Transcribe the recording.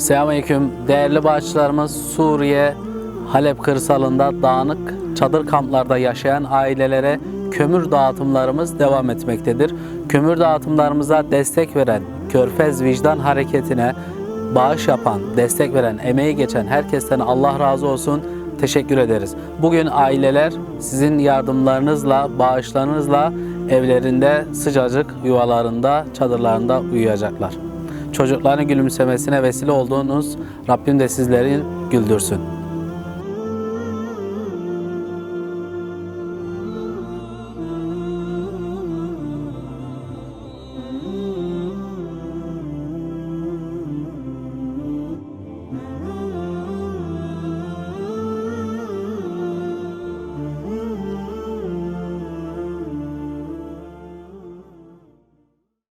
Selamünaleyküm. Değerli bağışçılarımız Suriye Halep kırsalında dağınık çadır kamplarda yaşayan ailelere kömür dağıtımlarımız devam etmektedir. Kömür dağıtımlarımıza destek veren Körfez Vicdan Hareketi'ne bağış yapan, destek veren, emeği geçen herkesten Allah razı olsun. Teşekkür ederiz. Bugün aileler sizin yardımlarınızla, bağışlarınızla evlerinde sıcacık yuvalarında, çadırlarında uyuyacaklar. Çocukların gülümsemesine vesile olduğunuz Rabbim de sizlerin güldürsün.